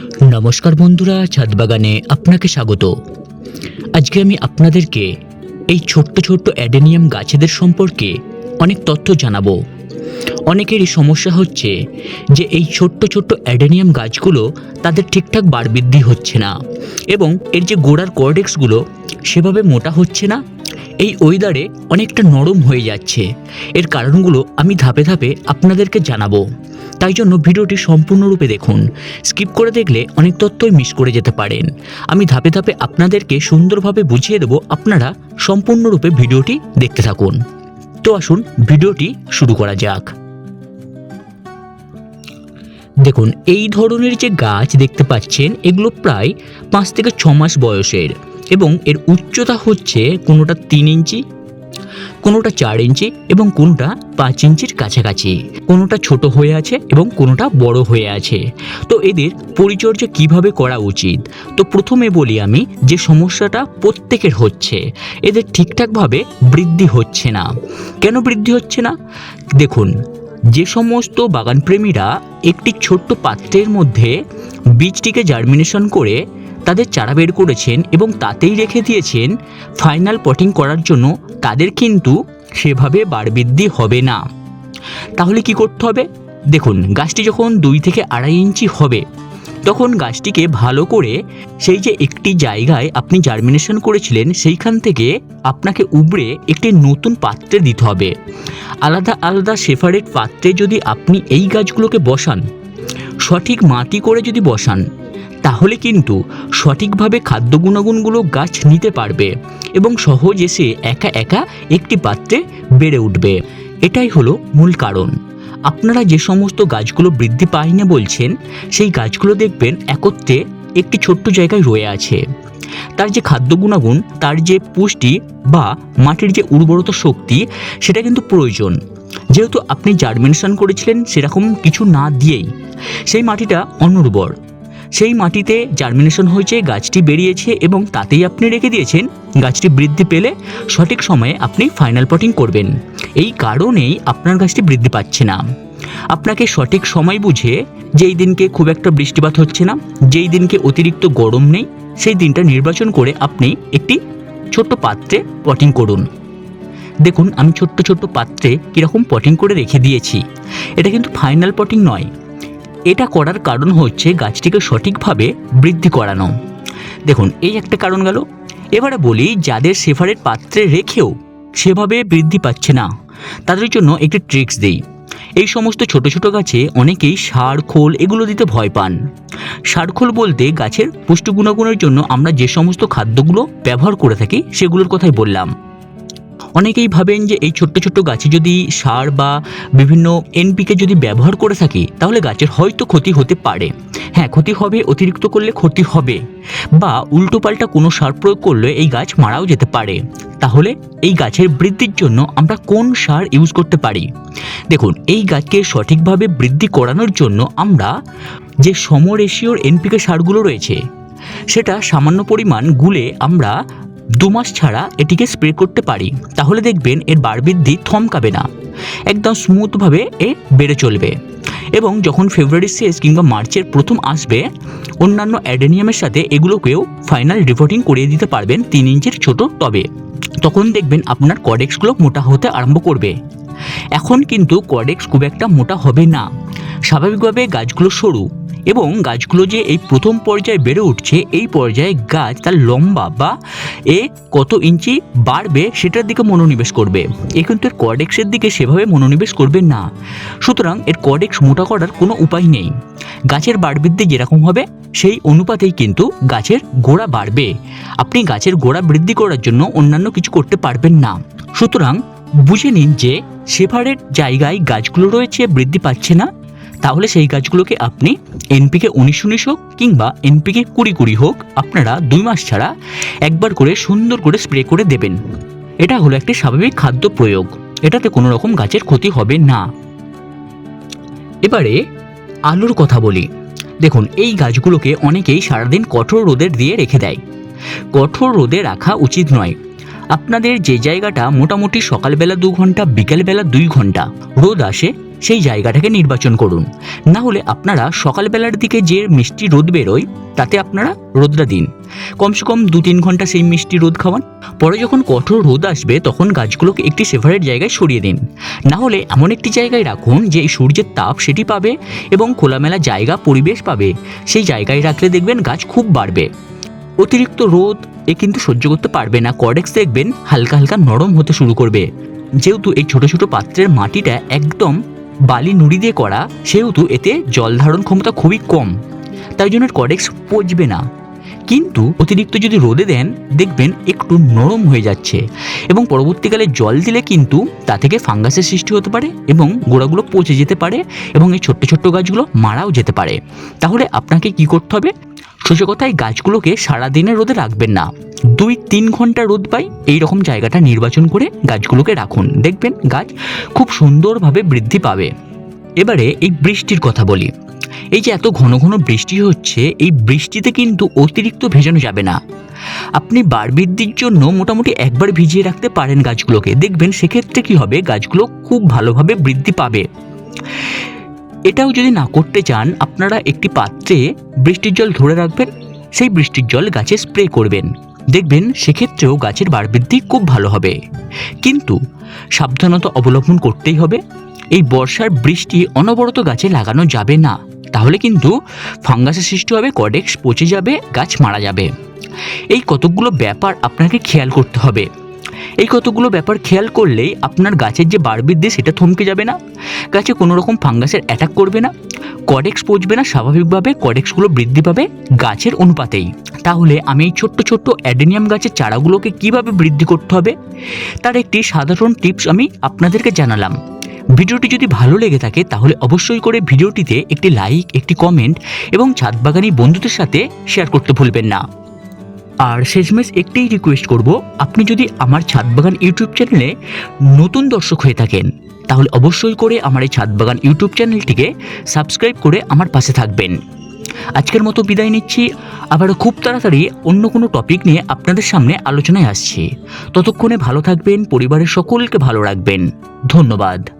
নমস্কার বন্ধুরা ছাদ বাগানে আপনাকে স্বাগত। আজকে আমি আপনাদেরকে এই ছোট্ট ছোট্ট অ্যাডেনিয়াম গাছেদের সম্পর্কে অনেক তথ্য জানাব। অনেকেরই সমস্যা হচ্ছে যে এই ছোট্ট ছোট্ট অ্যাডেনিয়াম গাছগুলো তাদের ঠিকঠাক বাড়বৃদ্ধি হচ্ছে না এবং এর যে গোড়ার কর্ডেক্সগুলো সেভাবে মোটা হচ্ছে না। এই ওয়েদারে অনেকটা নরম হয়ে যাচ্ছে। এর কারণগুলো আমি ধাপে ধাপে আপনাদেরকে জানাব। তাই জন্য ভিডিওটি সম্পূর্ণরূপে দেখুন। স্কিপ করে দেখলে অনেক তথ্যই মিস করে যেতে পারেন আমি ধাপে ধাপে আপনাদেরকে সুন্দরভাবে বুঝিয়ে দেবো আপনারা সম্পূর্ণরূপে ভিডিওটি দেখতে থাকুন। তো আসুন ভিডিওটি শুরু করা যাক। দেখুন, এই ধরনের যে গাছ দেখতে পাচ্ছেন, এগুলো প্রায় পাঁচ থেকে ছ মাস বয়সের এবং এর উচ্চতা হচ্ছে কোনোটা তিন ইঞ্চি কোনোটা চার ইঞ্চি এবং কোনোটা পাঁচ ইঞ্চির কাছাকাছি। কোনোটা ছোট হয়ে আছে এবং কোনোটা বড় হয়ে আছে। তো এদের পরিচর্যা কীভাবে করা উচিত? তো প্রথমে বলি আমি যে সমস্যাটা প্রত্যেকের হচ্ছে। এদের ঠিকঠাকভাবে বৃদ্ধি হচ্ছে না। কেন বৃদ্ধি হচ্ছে না? দেখুন, যে সমস্ত বাগানপ্রেমীরা একটি ছোট্ট পাত্রের মধ্যে বীজটিকে জার্মিনেশন করে তাদের চারা বের করেছেন এবং তাতেই রেখে দিয়েছেন ফাইনাল পটিং করার জন্য। তাদের কিন্তু সেভাবে বাড়বৃদ্ধি হবে না। তাহলে কি করতে হবে? দেখুন, গাছটি যখন দুই থেকে আড়াই ইঞ্চি হবে, তখন গাছটিকে ভালো করে সেই যে একটি জায়গায় আপনি জার্মিনেশন করেছিলেন, সেইখান থেকে আপনাকে উবড়ে একটি নতুন পাত্রে দিতে হবে। আলাদা আলাদা সেপারেট পাত্রে যদি আপনি এই গাছগুলোকে বসান, সঠিক মাটি করে যদি বসান তাহলে কিন্তু সঠিকভাবে খাদ্য গুণাগুণগুলো গাছ নিতে পারবে এবং সহজে সে একা একা একটি পাত্রে বেড়ে উঠবে। এটাই হলো মূল কারণ। আপনারা যে সমস্ত গাছগুলো বৃদ্ধি পায় না বলছেন, সেই গাছগুলো দেখবেন একত্রে একটি ছোট্ট জায়গায় রয়ে আছে। তার যে খাদ্য গুণাগুণ, তার যে পুষ্টি বা মাটির যে উর্বরতা শক্তি, সেটা কিন্তু প্রয়োজন। যেহেতু আপনি জার্মিনেশন করেছিলেন, সেরকম কিছু না দিয়েই। সেই মাটিটা অনুর্বর। সেই মাটিতে জার্মিনেশন হয়েছে, গাছটি বেরিয়েছে এবং তাতেই আপনি রেখে দিয়েছেন। গাছটি বৃদ্ধি পেলে সঠিক সময়ে আপনি ফাইনাল পটিং করবেন। এই কারণেই আপনার গাছটি বৃদ্ধি পাচ্ছে না। আপনাকে সঠিক সময় বুঝে যেই দিনকে খুব একটা বৃষ্টিপাত হচ্ছে না, যেই দিনকে অতিরিক্ত গরম নেই, সেই দিনটা নির্বাচন করে আপনি একটি ছোট্ট পাত্রে পটিং করুন। দেখুন, আমি ছোট্ট ছোট্ট পাত্রে কীরকম পটিং করে রেখে দিয়েছি। এটা কিন্তু ফাইনাল পটিং নয়। এটা করার কারণ হচ্ছে গাছটিকে সঠিকভাবে বৃদ্ধি করানো। দেখুন, এই একটা কারণ গেল। এবারে বলি, যাদের সেপারেট পাত্রে রেখেও সেভাবে বৃদ্ধি পাচ্ছে না, তাদের জন্য একটি ট্রিক্স দিই। এই সমস্ত ছোট ছোট গাছে অনেকেই সার, খোল এগুলো দিতে ভয় পান। সার, খোল বলতে গাছের পুষ্টি গুণাগুণের জন্য আমরা যে সমস্ত খাদ্যগুলো ব্যবহার করে থাকি, সেগুলোর কথাই বললাম। অনেকেই ভাবেন যে এই ছোট্ট ছোট্ট গাছে যদি সার বা বিভিন্ন এনপিকে যদি ব্যবহার করে থাকি, তাহলে গাছের হয়তো ক্ষতি হতে পারে। হ্যাঁ ক্ষতি হবে, অতিরিক্ত করলে ক্ষতি হবে। বা উল্টোপাল্টা কোনো সার প্রয়োগ করলে এই গাছ মারাও যেতে পারে। তাহলে এই গাছের বৃদ্ধির জন্য আমরা কোন সার ইউজ করতে পারি? দেখুন, এই গাছকে সঠিকভাবে বৃদ্ধি করানোর জন্য আমরা যে সমরেশিওর এনপিকে সারগুলো রয়েছে, সেটা সামান্য পরিমাণ গুলে আমরা দু মাস ছাড়া এটিকে স্প্রে করতে পারি। তাহলে দেখবেন এর বাড়বৃদ্ধি থমকাবে না। একদম স্মুথভাবে এ বেড়ে চলবে। এবং যখন ফেব্রুয়ারি শেষ কিংবা মার্চের প্রথম আসবে, অন্যান্য অ্যাডেনিয়ামের সাথে এগুলোকেও ফাইনাল রিপোর্টিং করিয়ে দিতে পারবেন তিন ইঞ্চির ছোট টবে। তখন দেখবেন আপনার কডেক্সগুলো মোটা হতে আরম্ভ করবে। এখন কিন্তু কডেক্স খুব একটা মোটা হবে না। স্বাভাবিকভাবে গাছগুলো সরু। এবং গাছগুলো যে এই প্রথম পর্যায়ে বেড়ে উঠছে, এই পর্যায়ে গাছ তার লম্বা বা এ কত ইঞ্চি বাড়বে সেটার দিকে মনোনিবেশ করবে। এ কিন্তু এর কর্ডেক্সের দিকে সেভাবে মনোনিবেশ করবে না। সুতরাং এর কর্ডেক্স মোটা করার কোনো উপায় নেই। গাছের বাড়বৃদ্ধি যেরকম হবে, সেই অনুপাতেই কিন্তু গাছের গোড়া বাড়বে। আপনি গাছের গোড়া বৃদ্ধি করার জন্য অন্যান্য কিছু করতে পারবেন না। সুতরাং বুঝে নিন যে সেপারেট জায়গায় গাছগুলো রয়েছে, বৃদ্ধি পাচ্ছে না। তাহলে সেই গাছগুলোকে আপনি এনপিকে উনিশ উনিশ হোক কিংবা এনপিকে কুড়ি কুড়ি হোক, আপনারা দুই মাস ছাড়া একবার করে সুন্দর করে স্প্রে করে দেবেন। এটা হলো একটি স্বাভাবিক খাদ্য প্রয়োগ। এটাতে কোনো রকম গাছের ক্ষতি হবে না। এবারে আলুর কথা বলি। দেখুন, এই গাছগুলোকে অনেকেই সারাদিন কঠোর রোদের দিয়ে রেখে দেয়। কঠোর রোদে রাখা উচিত নয়। আপনাদের যে জায়গাটা মোটামুটি সকালবেলা দু ঘণ্টা, বিকেলবেলা দুই ঘণ্টা রোদ আসে, সেই জায়গাটাকে নির্বাচন করুন। না হলে আপনারা সকালবেলার দিকে যে মিষ্টি রোদ বেরোয়, তাতে আপনারা রোদটা দিন। কমসে কম দু তিন ঘণ্টা সেই মিষ্টি রোদ খাওয়ান। পরে যখন কঠোর রোদ আসবে, তখন গাছগুলোকে একটি সেভারেট জায়গায় সরিয়ে দিন। না হলে এমন একটি জায়গায় রাখুন, যে সূর্যের তাপ সেটি পাবে এবং খোলামেলা জায়গা পরিবেশ পাবে। সেই জায়গায় রাখলে দেখবেন গাছ খুব বাড়বে। অতিরিক্ত রোদ এ কিন্তু সহ্য করতে পারবে না। কডেক্স দেখবেন হালকা হালকা নরম হতে শুরু করবে। যেহেতু এই ছোট ছোট পাত্রের মাটিটা একদম বালি নুড়ি দিয়ে করা, সেহেতু এতে জল ধারণ ক্ষমতা খুবই কম। তাই জন্য কডেক্স পচবে না। কিন্তু অতিরিক্ত যদি রোদে দেন, দেখবেন একটু নরম হয়ে যাচ্ছে। এবং পরবর্তীকালে জল দিলে কিন্তু তা থেকে ফাঙ্গাসের সৃষ্টি হতে পারে এবং গোড়াগুলো পচে যেতে পারে এবং এই ছোট্ট ছোট্ট গাছগুলো মারাও যেতে পারে। তাহলে আপনাকে কি করতে হবে? সোজা কথায় গাছগুলোকে সারাদিনে রোদে রাখবেন না। দুই তিন ঘণ্টা রোদ পাই এই রকম জায়গাটা নির্বাচন করে গাছগুলোকে রাখুন। দেখবেন গাছ খুব সুন্দরভাবে বৃদ্ধি পাবে। এবারে এই বৃষ্টির কথা বলি। এই যে এত ঘন ঘন বৃষ্টি হচ্ছে, এই বৃষ্টিতে কিন্তু অতিরিক্ত ভেজানো যাবে না। আপনি বার বৃদ্ধির জন্য মোটামুটি একবার ভিজিয়ে রাখতে পারেন গাছগুলোকে। দেখবেন সেক্ষেত্রে কি হবে, গাছগুলো খুব ভালোভাবে বৃদ্ধি পাবে। এটাও যদি না করতে চান আপনারা একটি পাত্রে বৃষ্টির জল ধরে রাখবেন, সেই বৃষ্টির জল গাছে স্প্রে করবেন। দেখবেন সেক্ষেত্রেও গাছের বার বৃদ্ধি খুব ভালো হবে। কিন্তু সাবধানতা অবলম্বন করতেই হবে। এই বর্ষার বৃষ্টি অনবরত গাছে লাগানো যাবে না। তাহলে কিন্তু ফাঙ্গাসের সৃষ্টি হবে কডেক্স পচে যাবে, গাছ মারা যাবে। এই কতকগুলো ব্যাপার আপনাকে খেয়াল করতে হবে। এই কতগুলো ব্যাপার খেয়াল করলেই আপনার গাছের যে বার বৃদ্ধি সেটা থমকে যাবে না। গাছে কোনো রকম ফাঙ্গাসের অ্যাটাক করবে না। কডেক্স পচবে না স্বাভাবিকভাবে কডেক্সগুলো বৃদ্ধি পাবে গাছের অনুপাতেই। তাহলে আমি এই ছোট্ট ছোট্ট অ্যাডেনিয়াম গাছের চারাগুলোকে কীভাবে বৃদ্ধি করতে হবে? তার একটি সাধারণ টিপস আমি আপনাদেরকে জানালাম। ভিডিওটি যদি ভালো লেগে থাকে তাহলে অবশ্যই করে ভিডিওটিতে একটি লাইক একটি কমেন্ট এবং ছাদ বাগানি বন্ধুদের সাথে শেয়ার করতে ভুলবেন না। আর শেষমেশ একটাই রিকোয়েস্ট করব, আপনি যদি আমার ছাদ বাগান ইউটিউব চ্যানেলে নতুন দর্শক হয়ে থাকেন, তাহলে অবশ্যই করে আমার এই ছাদ বাগান ইউটিউব চ্যানেলটিকে সাবস্ক্রাইব করে আমার পাশে থাকবেন। আজকের মতো বিদায় নিচ্ছি, আবারও খুব তাড়াতাড়ি অন্য কোনো টপিক নিয়ে আপনাদের সামনে আলোচনায় আসছি। ততক্ষণে ভালো থাকবেন, পরিবারের সকলকে ভালো রাখবেন। ধন্যবাদ।